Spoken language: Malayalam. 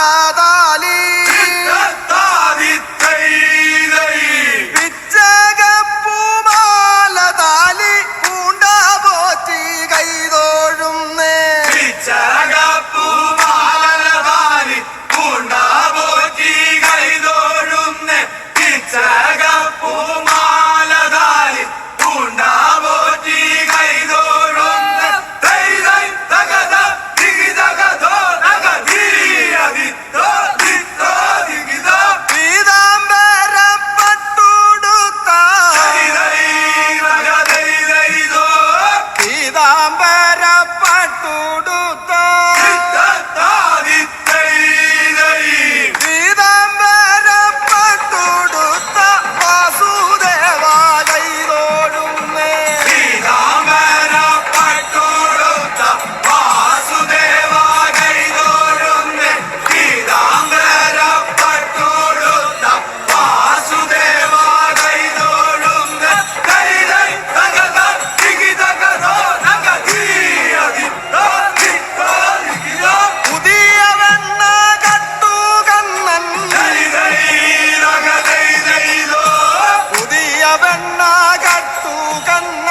দাদা വെണ്ണ കട്ടു കണ്ണ